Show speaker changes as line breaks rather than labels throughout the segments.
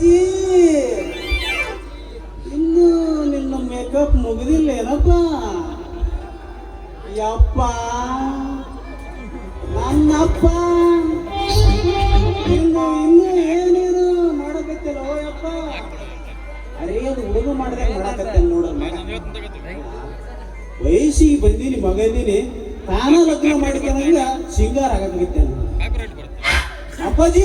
ಅಜ್ಜಿ ಇನ್ನು ನಿನ್ನ ಮೇಕಪ್ ಮುಗಿದಿಲ್ಲ ಏನಪ್ಪ? ಯಪ್ಪ. ನನ್ನಪ್ಪ. ಇನ್ನು ಇನ್ನು ಏನೇನು ಮಾಡಕತ್ತಿಲ್ಲ ಓ ಯಪ್ಪ. ಅರೇ, ಅದು ಹುಡುಗ ಮಾಡಿದ್ರೆ ಮಾಡಕತ್ತೆ ನೋಡಮ್ಮ ವಯಸ್ಸಿಗೆ ಬಂದೀನಿ, ಮಗದೀನಿ. ತಾನ ಲಗ್ನ ಮಾಡಿಕೊಂಡಾಗ ಸಿಂಗಾರ ಆಗಬೇಕಿತ್ತೆ ಅಪ್ಪಾಜಿ.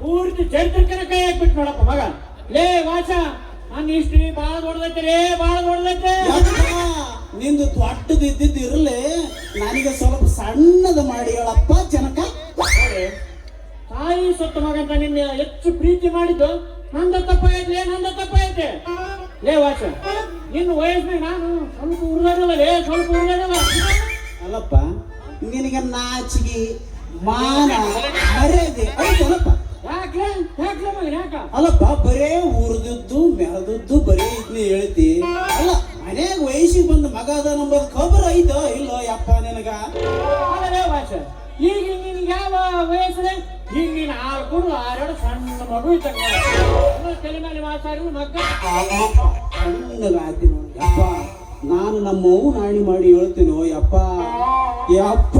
ಪೂರ್ತಿ ಚರಿತ್ರಕ್ಕನ ಕೈ ಹಾಕ್ಬಿಟ್ಟು ನೋಡಪ್ಪ ಮಗ. ಲೇ ವಾಸ ನನ್ನ ಇಷ್ಟು ಬಾಳ ದೊಡ್ಡದೈತೆ ರೇ ಬಾಳ ದೊಡ್ಡದೈತೆ.
ನಿಂದು ದೊಡ್ಡದು ಇದ್ದಿದ್ದು ಇರ್ಲಿ. ನನಗೆ ಸ್ವಲ್ಪ ಸಣ್ಣದು ಮಾಡಿ ಹೇಳಪ್ಪ ಜನಕ.
ತಾಯಿ ಸತ್ತ ಮಗ ಅಂತ ನಿನ್ನ ಹೆಚ್ಚು ಪ್ರೀತಿ ಮಾಡಿದ್ದು ನಂದ ತಪ್ಪಾಗೈತೆ ನಂದ ತಪ್ಪಾಗೈತೆ ಲೇ ವಾಸ ನಿನ್ನ ವಯಸ್ಸು ನಾನು ಸ್ವಲ್ಪ ಉರ್ದಾಡಲ್ಲ ಲೇ ಸ್ವಲ್ಪ ಉರ್ದಾಡಲ್ಲ
ಅಲ್ಲಪ್ಪ ನಿನಗೆ ನಾಚಿಗೆ ಮಾನ ಮರ್ಯಾದೆ ಐತಲ್ಲಪ್ಪ ಅಲ್ಲಪ್ಪ ಬರೇ ಉರ್ದದ್ದು ಮೆಲ್ದಿದ್ದು ಬರೇ ಇದನ್ನ ಹೇಳ್ತಿ. ಅಲ್ಲ ಮನ್ಯಾಗ ವಯಸ್ಸಿಗೆ ಬಂದ ಮಗ ಅದ ನಂಬದ್ ಖಬರ್ ಐತೋ ಇಲ್ಲೋ ಯಪ್ಪ ನಿನಗ?
ಈಗ ನಿನ್ಗೆ ಯಾವ ವಯಸ್ಸಿದೆ ಈಗ ನೀನು ಆರು ಕುಡಿದು ಆರೆರಡು ಸಣ್ಣ ಮಗು ಇದ್ದಂಗ. ತಲೆ ಮೇಲೆ ಮಾತಾಡಿದ್ರು ಮಗ
ಸಣ್ಣಗಾಯ್ತಿ ನೋಡಿ ಯಪ್ಪ. ನಾನು ನಮ್ಮ ಹಾಣಿ ನಾಣಿ ಮಾಡಿ ಹೇಳ್ತೀನಿ ಓ ಯಪ್ಪ? ಯಪ್ಪ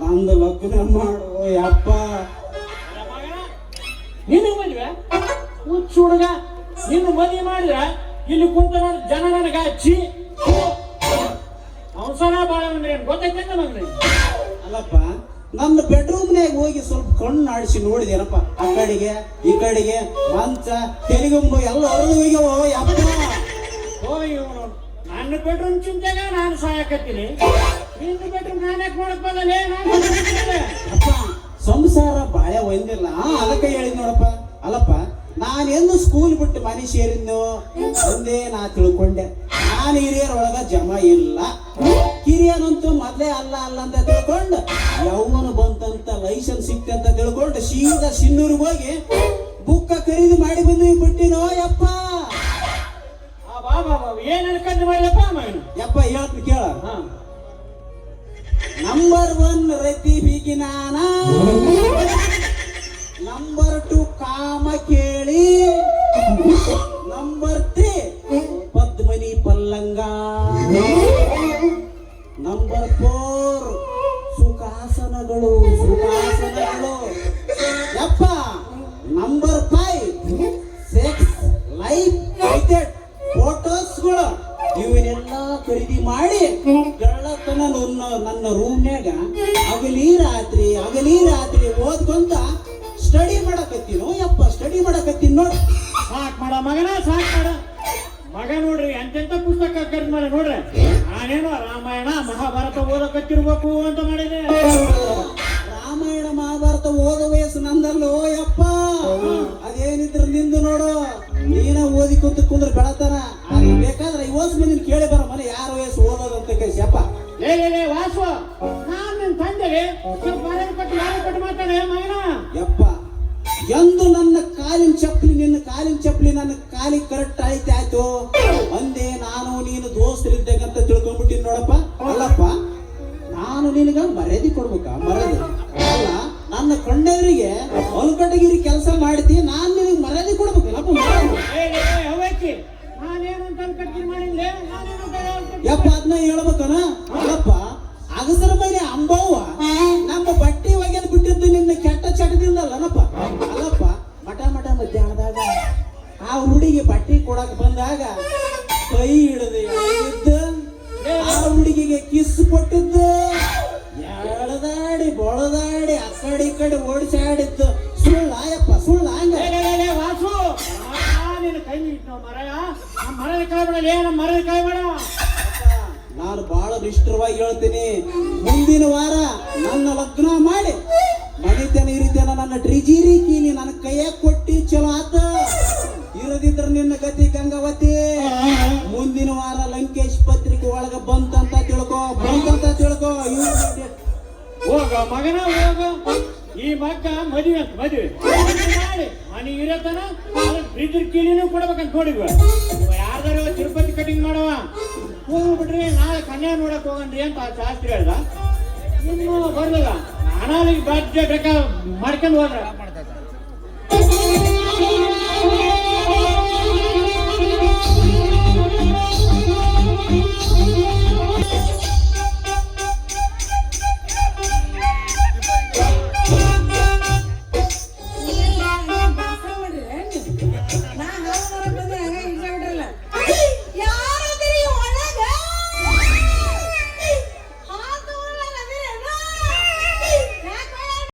ನಂದು ಲಗ್ನ ಮಾಡೋ ಯಪ್ಪ.
ನಿನ್ನ ಮದ್ವೆ? ಹುಚ್ಚು ಹುಡುಗ ನಿನ್ನ ಮದುವೆ ಮಾಡಿದ್ರ ಇಲ್ಲಿ ಕುಂತ ಜನ ನನಗ ಚಿ ಅವಸರ ಬಾಳ ಅಂದ್ರೆ ಏನ್ ಗೊತ್ತೈತೆ
ಅಲ್ಲಪ್ಪ ನನ್ನ ಬೆಡ್ರೂಮ್ನಾಗ ಹೋಗಿ ಸ್ವಲ್ಪ ಕಣ್ಣು ಆಡಿಸಿ ನೋಡಿದೇನಪ್ಪ. ಆ ಕಡೆಗೆ ಈ ಕಡೆಗೆ ಮಂಚ ತೆರಿಗೊಂಬು ಎಲ್ಲ ಹೊರದು ಹೋಗ್ಯಾವ ಯಪ್ಪ.
ನನ್ನ ಬೆಡ್ರೂಮ್ ಚಿಂತೆಗ ನಾನು ಸಾಯಕತ್ತೀನಿ. ನಿನ್ನ ಬೆಡ್ರೂಮ್ ನಾನು ಯಾಕೆ ಬಂದಲೇ ನಾನು
ಅಪ್ಪ ಸಂಸಾರ ಬಾಳೆ ಒಂದಿಲ್ಲ ಅದಕ್ಕೆ ಹೇಳಿದ್ ನೋಡಪ್ಪ. ಅಲ್ಲಪ್ಪ ನಾನೆಂದು ಸ್ಕೂಲ್ ಬಿಟ್ಟು ಮನೆ ಸೇರಿದ್ನು? ಒಂದೇ ನಾ ತಿಳ್ಕೊಂಡೆ. ನಾನು ಹಿರಿಯರ ಒಳಗ ಜಮ ಇಲ್ಲ. ಹಿರಿಯರಂತೂ ಮೊದಲೇ ಅಲ್ಲ ಅಲ್ಲ ಅಂತ ತಿಳ್ಕೊಂಡು ಯೌವನ ಬಂತಂತ ಲೈಸೆನ್ಸ್ ಸಿಕ್ತಂತ ತಿಳ್ಕೊಂಡು ಸೀದಾ ಸಿನ್ನೂರಿಗೆ ಹೋಗಿ ಬುಕ್ಕ ಖರೀದಿ ಮಾಡಿ ಬಂದು ಬಿಟ್ಟಿನೋ ಯಪ್ಪ?
ಏನ್ ಅನ್ಕಂಡು ಮಾಡಿದಪ್ಪ
ಯಪ್ಪ ಹೇಳ್ತೀನಿ ಕೇಳ.
ಹಾ.
ನಂಬರ್ ಒನ್ ರತಿ ಬಿಗಿನಾನ ನಂಬರ್ ಟು ಕಾಮ ಕೇಳಿ. ನಂಬರ್ ತ್ರೀ ಪದ್ಮನಿ ಪಲ್ಲಂಗ. ನಂಬರ್ ಫೋರ್ ಸುಖಾಸನಗಳು ಸುಖಾಸನಗಳು ಮಾಡಿ. ಗಳ್ಳತನ ನನ್ನ ನನ್ನ ರೂಮ್ನ್ಯಾಗ ಹಗಲಿ ರಾತ್ರಿ ಹಗಲಿ ರಾತ್ರಿ ಓದ್ಕೊಂತ ಸ್ಟಡಿ ಮಾಡಕತ್ತಿನೋ. ಯಪ್ಪ ಸ್ಟಡಿ ಮಾಡಕತ್ತೀನಿ ನೋಡಿ.
ಸಾಕ್ ಮಾಡ ಮಗನ ಸಾಕ್ ಮಾಡ. ಮಗ ನೋಡ್ರಿ ಎಂತೆಂತ ಪುಸ್ತಕ ಖರ್ಚು ಮಾಡಿ ನೋಡ್ರಿ. ನಾನೇನೋ ರಾಮಾಯಣ ಮಹಾಭಾರತ ಓದಕತ್ತಿರ್ಬೇಕು ಅಂತ ಮಾಡಿದೆ.
ರಾಮಾಯಣ ಮಹಾಭಾರತ ಓದ ವಯಸ್ಸು ನಂದಲ್ಲೋ ಯಪ್ಪ. ಅದೇನಿದ್ರು ನಿಂದು ನೋಡು. ನೀನ ಓದಿ ಕುಂತ ಕುಂದ್ರ ಬೆಳತಾನ. ಬೇಕಾದ್ರೆ ವಯಸ್ಸು ಮಂದಿನ ಕೇಳಿ ಬರ ಮನೆ ಯಾರ
ನಾನ್ ನಿನ್ ತಂದೆಗೆ ಸ್ವಲ್ಪ ಮರ್ಯಾದೆ ಕೊಟ್ಟು ಯಾರು ಕೊಟ್ಟು ಮಾತಾಡೆ ಮಗನ?
ಯಪ್ಪ ಎಂದು ನನ್ನ ಕಾಲಿನ ಚಪ್ಪಲಿ ನಿನ್ನ ಕಾಲಿನ ಚಪ್ಪಲಿ ನನ್ನ ಕಾಲಿಗೆ ಕರೆಕ್ಟ್ ಐತೆ ಆಯ್ತು. ಅಂದೆ ನಾನು ನೀನು ದೋಸ್ತರಿದ್ದಾಗಂತ ತಿಳ್ಕೊಂಡ್ಬಿಟ್ಟಿನಿ ನೋಡಪ್ಪ. ಅಲ್ಲಪ್ಪ ನಾನು ನಿನಗ ಮರ್ಯಾದೆ ಕೊಡ್ಬೇಕ? ಮರ್ಯಾದೆ. ಅಲ್ಲ ನನ್ನ ಕಂಡವರಿಗೆ ಹೊಲಕಟಗಿರಿ ಕೆಲಸ ಮಾಡ್ತಿ ನಾನು ನಿನಗೆ ಮರ್ಯಾದೆ ಕೊಡ್ಬೇಕಲ್ಲಪ್ಪ ಯಪ್ಪ ಅದನ್ನ ಹೇಳ್ಬೇಕನ? ಅಲ್ಲಪ್ಪ ಅಗಸರ ಮೇಲೆ ಅಂಬವ್ವ ಕೆಟ್ಟ ಚಟದಿಂದಲ್ಲನಪ್ಪ ಅಲ್ಲಪ್ಪ ಮಠ ಮಠ ಮಧ್ಯಾಹ್ನದಾಗ ಆ ಹುಡುಗಿ ಬಟ್ಟೆ ಕೊಡಕ್ ಬಂದಾಗ ಕೈ ಹಿಡಿದು ಎಳೆದಿದ್ದು ಆ ಹುಡುಗಿಗೆ ಕಿಸ್ ಕೊಟ್ಟಿದ್ದು. ಎಳದಾಡಿ ಬೊಳದಾಡಿ ಆ ಕಡೆ ಈ ಕಡೆ ಓಡಿಸಾಡಿದ್ದು. ಸುಳ್ಳ ಯಪ್ಪ ಸುಳ್ಳ ಹಂಗ.
ಲೇ ಲೇ ಲೇ ಲೇ ವಾಸು. ನಿನ್ನ ಕೈ ಮರ ನಮ್ಮ ಮರದ ನಮ್ಮ ಕಾಯ್ಬೇಡ
ನಾನು ಬಹಳ ನಿಷ್ಠರವಾಗಿ ಹೇಳ್ತೀನಿ. ಮುಂದಿನ ವಾರ ನನ್ನ ಲಗ್ನ ಮಾಡಿ ಮನಿತನ ನನ್ನ ಡ್ರಿಜಿರಿ ಕೀಲಿ ನನ್ನ ಕೈಯಾಗ ಕೊಟ್ಟಿ ಚಲೋ ಆತ. ಇರದಿದ್ರ ನಿನ್ನ ಗತಿ ಗಂಗಾವತಿ. ಮುಂದಿನ ವಾರ ಲಂಕೇಶ್ ಪತ್ರಿಕೆ ಒಳಗ ಬಂತಂತ ತಿಳ್ಕೋ ಬಂತಂತ ತಿಳ್ಕೋ.
ಹೋಗ ಮಗನ, ಹೋಗ. ಈ ಮಗ ಮದುವೆ ಅಂತ ಮದುವೆ ಮಾಡಿ, ಮನೆ ಇರತನ ಬ್ರಿಜರ್ ಕೀಳಿನೂ ಕೊಡ್ಬೇಕಂತ ನೋಡಿದ್ವ. ಯಾರ್ದಾರ ತಿರುಪತಿ ಕಟಿಂಗ್ ಮಾಡವ? ಹೋಗ್ಬಿಟ್ರಿ ನಾಳೆ ಕನ್ಯಾ ನೋಡಕ್ ಹೋಗನ್ರಿ ಅಂತ ಶಾಸ್ತ್ರಿ ಹೇಳ್ದ. ಇನ್ನು ಬರಲಿಲ್ಲ. ನಾನಾಲಿಗೆ ಬಾಧ್ಯ ಬೇಕಾ ಮಾಡ್ಕೊಂಡು ಹೋದ್ರೆ.